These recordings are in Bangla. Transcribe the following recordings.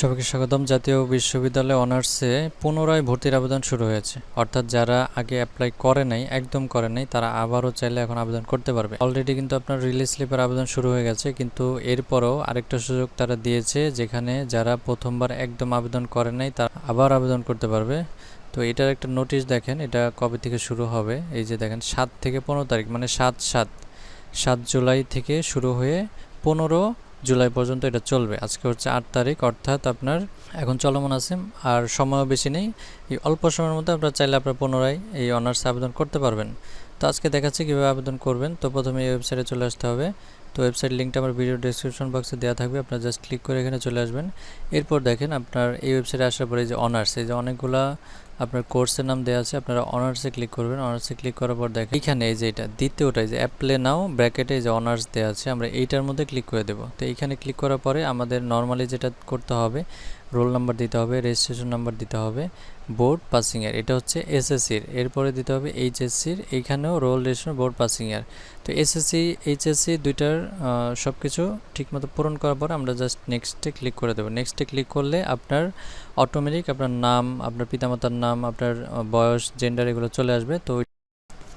সবাইকে স্বাগতম। জাতীয় বিশ্ববিদ্যালয়ে অনার্সে পুনরায় ভর্তির আবেদন শুরু হয়েছে। অর্থাৎ যারা আগে অ্যাপ্লাই করে নাই, একদম করে নাই, তারা আবারও চাইলে এখন আবেদন করতে পারবে। অলরেডি কিন্তু আপনার রিলিজ স্লিপের আবেদন শুরু হয়ে গেছে, কিন্তু এরপরও আরেকটা সুযোগ তারা দিয়েছে, যেখানে যারা প্রথমবার একদম আবেদন করে নাই, তারা আবার আবেদন করতে পারবে। তো এটার একটা নোটিশ দেখেন, এটা কবে থেকে শুরু হবে? এই যে দেখেন, সাত থেকে পনেরো তারিখ মানে সাত সাত সাত জুলাই থেকে শুরু হয়ে পনেরো জুলাই পর্যন্ত এটা চলবে। আজকে হচ্ছে আট তারিখ, অর্থাৎ আপনার এখন চলমান আছে আর সময়ও বেশি নেই। এই অল্প সময়ের মধ্যে আপনারা চাইলে আপনার পুনরায় এই অনার্স আবেদন করতে পারবেন। তো আজকে দেখাচ্ছি কীভাবে আবেদন করবেন। তো প্রথমে এই ওয়েবসাইটে চলে আসতে হবে। তো ওয়েবসাইট লিঙ্কটা আমার ভিডিও ডিসক্রিপশন বক্সে দেওয়া থাকবে। আপনারা জাস্ট ক্লিক করে এখানে চলে আসবেন। এরপর দেখেন আপনার এই ওয়েবসাইটে আসার পরে যে অনার্স, এই যে অনেকগুলা আপনার কোর্সের নাম দেওয়া আছে, আপনারা অনার্সে ক্লিক করবেন। অনার্সে ক্লিক করার পর দেখেন, এখানে এই যে এটা দ্বিতীয়টাই যে অ্যাপ্লে নাও ব্র্যাকেটে যে অনার্স দেওয়া আছে, আমরা এইটার মধ্যে ক্লিক করে দেবো। তো এইখানে ক্লিক করার পরে আমাদের নর্মালি যেটা করতে হবে রোল নাম্বার দিতে হবে, রেজিস্ট্রেশন নাম্বার দিতে হবে, বোর্ড পাসিংয়ের এটা হচ্ছে এসএসসির এরপরে দিতে হবে এইচএসসির এইখানেও রোল রেজিস্ট্রেশন, বোর্ড পাসিংয়ের তো এসএসসি এইচএসসি দুইটার সব কিছু ঠিকমতো পূরণ করার পর আমরা জাস্ট নেক্সটে ক্লিক করে দেবো। নেক্সটে ক্লিক করলে আপনার অটোমেটিক আপনার নাম, আপনার পিতামাতার নাম, আপনার বয়স জেন্ডার এগুলো চলে আসবে। তো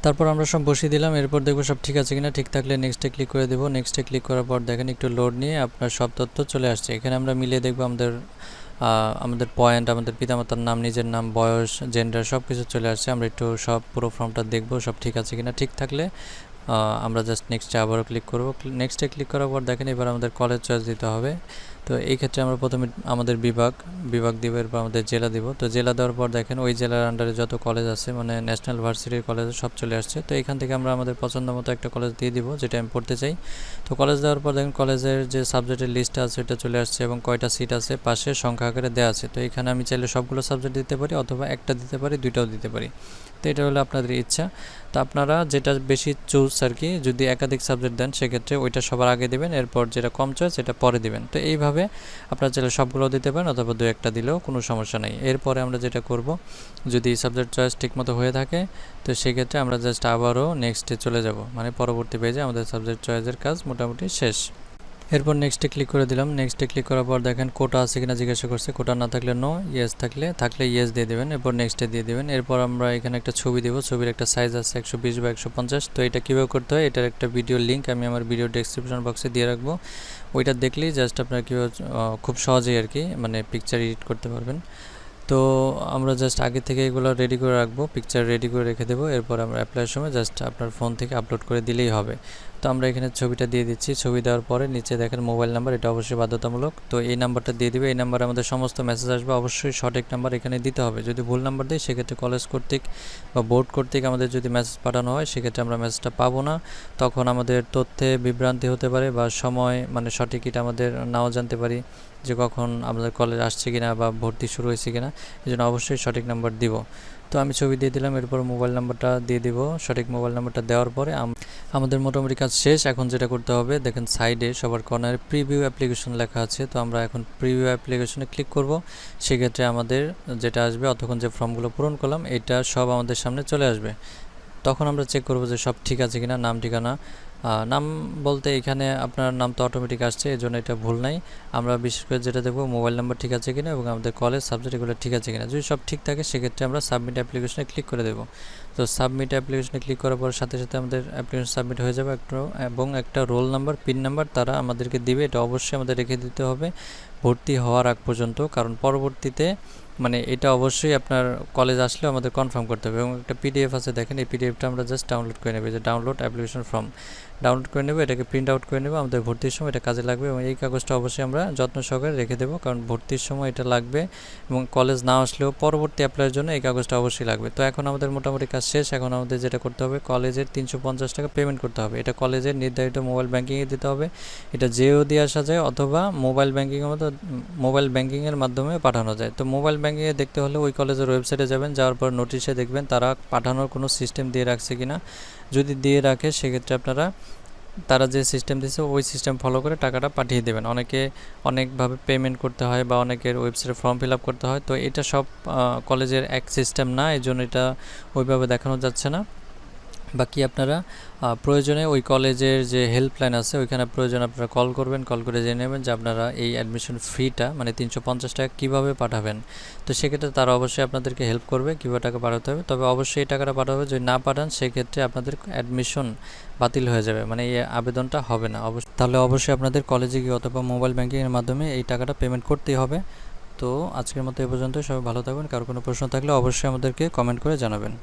তারপর আমরা সব বসিয়ে দিলাম। এরপর দেখব সব ঠিক আছে কিনা। ঠিক থাকলে নেক্সটে ক্লিক করে দেবো। নেক্সটে ক্লিক করার পর দেখেন একটু লোড নিয়ে আপনার সব তথ্য চলে আসছে। এখানে আমরা মিলিয়ে দেখব আমাদের আমাদের পয়েন্ট আমাদের পিতামাতার নাম, নিজের নাম, বয়স জেন্ডার সব কিছু চলে আসছে। আমরা একটু সব পুরো ফর্মটা দেখব, সব ঠিক আছে কিনা। ঠিক থাকলে আমরা জাস্ট নেক্সটে আবারও ক্লিক করব। নেক্সটে ক্লিক করার পর দেখেন এবার আমাদের কলেজ চয়েস দিতে হবে। তো এই ক্ষেত্রে আমরা প্রথমে আমাদের বিভাগ বিভাগ দিব এরপর আমাদের জেলা দিব। তো জেলা দেওয়ার পর দেখেন ওই জেলার আন্ডারে যত কলেজ আছে মানে ন্যাশনাল ভার্সিটির কলেজ সব চলে আসছে। তো এখান থেকে আমরা আমাদের পছন্দ মতো একটা কলেজ দিয়ে দিব, যেটা আমি পড়তে চাই। তো কলেজ দেওয়ার পর দেখেন কলেজের যে সাবজেক্টের লিস্ট আছে এটা চলে আসছে এবং কয়টা সিট আছে, পাশে সংখ্যা আকারে দেওয়া আছে। তো এখানে আমি চাইলে সবগুলো সাবজেক্ট দিতে পারি অথবা একটা দিতে পারি, দুইটাও দিতে পারি। তো এটা হলো আপনাদের ইচ্ছা। তো আপনারা যেটা বেশি চুজ আর কি, যদি একাধিক সাবজেক্ট দেন, সেক্ষেত্রে ওইটা সবার আগে দেবেন, এরপর যেটা কম চয়েস সেটা পরে দিবেন। তো এইভাবে আপনারা চাইলে সবগুলো দিতে পারেন অথবা দু একটা দিলেও কোনো সমস্যা নেই। এরপরে আমরা যেটা করব, যদি সাবজেক্ট চয়েস ঠিকমতো হয়ে থাকে, তো সেক্ষেত্রে আমরা জাস্ট আবারও নেক্সটে চলে যাব। মানে পরবর্তী পেজে আমাদের সাবজেক্ট চয়েসের কাজ মোটামুটি শেষ। এরপর নেক্সটে ক্লিক করে দিলাম। নেক্সটে ক্লিক করার পর দেখেন কোটা আছে কিনা জিজ্ঞাসা করছে। কোটা না থাকলে নো ইয়েস থাকলে থাকলে ইয়েস দিয়ে দেবেন। এরপর নেক্সটে দিয়ে দেবেন। এরপর আমরা এখানে একটা ছবি দেবো। ছবির একটা সাইজ আছে একশো বিশ বা একশো পঞ্চাশ। তো এটা কীভাবে করতে হয়? এটার একটা ভিডিও লিঙ্ক আমি আমার ভিডিও ডেসক্রিপশন বক্সে দিয়ে রাখব। ওইটা দেখলেই জাস্ট আপনার কীভাবে খুব সহজেই আর কি মানে পিকচার এডিট করতে পারবেন। তো আমরা জাস্ট আগে থেকে এগুলো রেডি করে রাখব। পিকচার রেডি করে রেখে দেবো। এরপর আমরা অ্যাপ্লাইয়ের সময় জাস্ট আপনার ফোন থেকে আপলোড করে দিলেই হবে। তো আমরা এখানে ছবিটা দিয়ে দিচ্ছি। ছবি দেওয়ার পরে নিচে দেখেন মোবাইল নাম্বার, এটা অবশ্যই বাধ্যতামূলক। তো এই নাম্বারটা দিয়ে দিবে, এই নাম্বারে আমাদের সমস্ত মেসেজ আসবে। অবশ্যই সঠিক নাম্বার এখানে দিতে হবে। যদি ভুল নাম্বার দিই সেক্ষেত্রে কলেজ কর্তৃক বা বোর্ড কর্তৃক আমাদের যদি মেসেজ পাঠানো হয়, সেক্ষেত্রে আমরা মেসেজটা পাবো না। তখন আমাদের তথ্যে বিভ্রান্তি হতে পারে বা সময় মানে সঠিক এটা আমাদের নাও জানতে পারি যে কখন আমাদের কলেজ আসছে কিনা বা ভর্তি শুরু হয়েছে কিনা। এই জন্য অবশ্যই সঠিক নাম্বার দিব। তো আমি ছবি দিয়ে দিলাম, এরপর মোবাইল নাম্বারটা দিয়ে দিব। সঠিক মোবাইল নাম্বারটা দেওয়ার পরে আমাদের মোটামুটি কাজ শেষ। এখন যেটা করতে হবে, দেখেন সাইডে সবার কর্নার প্রিভিউ অ্যাপ্লিকেশন লেখা আছে। তো আমরা এখন প্রিভিউ অ্যাপ্লিকেশনে ক্লিক করব। সেক্ষেত্রে আমাদের যেটা আসবে, অতক্ষণ যে ফর্মগুলো পূরণ করলাম, এটা সব আমাদের সামনে চলে আসবে। তখন আমরা চেক করব যে সব ঠিক আছে কিনা, নাম ঠিকানা নাম বলতে এখানে আপনার নাম তো অটোমেটিক আসছে এই জন্য এটা ভুল নাই। আমরা বিশেষ করে যেটা দেখব মোবাইল নাম্বার ঠিক আছে কিনা এবং আমাদের কলেজ সাবজেক্ট এগুলো ঠিক আছে কিনা। যদি সব ঠিক থাকে, সেক্ষেত্রে আমরা সাবমিট অ্যাপ্লিকেশনে ক্লিক করে দেবো। তো সাবমিট অ্যাপ্লিকেশনে ক্লিক করার পর সাথে সাথে আমাদের অ্যাপ্লিকেশন সাবমিট হয়ে যাবে একটা, এবং একটা রোল নাম্বার পিন নাম্বার তারা আমাদেরকে দিবে। এটা অবশ্যই আমাদের রেখে দিতে হবে, ভর্তি হওয়ার আগ পর্যন্ত, কারণ পরবর্তীতে মানে এটা অবশ্যই আপনার কলেজ আসলেও আমাদের কনফার্ম করতে হবে। এবং একটা পিডিএফ আছে, দেখেন এই পিডিএফটা আমরা জাস্ট ডাউনলোড করে নেবে যে ডাউনলোড অ্যাপ্লিকেশন ফর্ম ডাউনলোড করে নেব, এটাকে প্রিন্ট আউট করে নেব, আমাদের ভর্তির সময় এটা কাজে লাগবে এবং এই কাগজটা অবশ্যই আমরা যত্ন সহকারে রেখে দেবো কারণ ভর্তির সময় এটা লাগবে এবং কলেজ না আসলেও পরবর্তী অ্যাপ্লাইয়ের জন্য এই কাগজটা অবশ্যই লাগবে। তো এখন আমাদের মোটামুটি কাজ শেষ, এখন আমাদের যেটা করতে হবে কলেজের তিনশো পঞ্চাশ টাকা পেমেন্ট করতে হবে। এটা কলেজের নির্ধারিত মোবাইল ব্যাঙ্কিংয়ে দিতে হবে, এটা যেও দিয়ে আসা যায় অথবা মোবাইল ব্যাঙ্কিংয়ের মতো মোবাইল ব্যাঙ্কিংয়ের মাধ্যমে পাঠানো যায়। তো মোবাইল ব্যাঙ্কিংয়ে দেখতে হলে ওই কলেজের ওয়েবসাইটে যাবেন, যাওয়ার পর নোটিশে দেখবেন তারা পাঠানোর কোনো সিস্টেম দিয়ে রাখছে কিনা। যদি দিয়ে রাখে, সেক্ষেত্রে আপনারা তারা যে সিস্টেম দিয়েছে ওই সিস্টেম ফলো করে টাকাটা পাঠিয়ে দেবেন। অনেকে অনেকভাবে পেমেন্ট করতে হয় বা অনেকের ওয়েবসাইটে ফর্ম ফিল করতে হয়। তো এটা সব কলেজের এক সিস্টেম না এই জন্য এটা ওইভাবে দেখানো যাচ্ছে না। বাকি আপনারা প্রয়োজনে ওই কলেজের যে হেল্পলাইন আছে, ওইখানে প্রয়োজন আপনারা কল করবেন কল করে জেনে নেবেন যে আপনারা এই অ্যাডমিশন ফিটা মানে তিনশো পঞ্চাশ টাকা কীভাবে পাঠাবেন। তো সেক্ষেত্রে তারা অবশ্যই আপনাদেরকে হেল্প করবে, কীভাবে টাকা পাঠাতে হবে। তবে অবশ্যই এই টাকাটা পাঠাবে, যদি না পাঠান, সেক্ষেত্রে আপনাদের অ্যাডমিশন বাতিল হয়ে যাবে মানে এই আবেদনটা হবে না। অবশ্যই তাহলে অবশ্যই আপনাদের কলেজে গিয়ে অথবা মোবাইল ব্যাঙ্কিংয়ের মাধ্যমে এই টাকাটা পেমেন্ট করতেই হবে। তো আজকের মতো এ পর্যন্ত সবাই ভালো থাকবেন কারও কোনো প্রশ্ন থাকলে অবশ্যই আমাদেরকে কমেন্ট করে জানাবেন।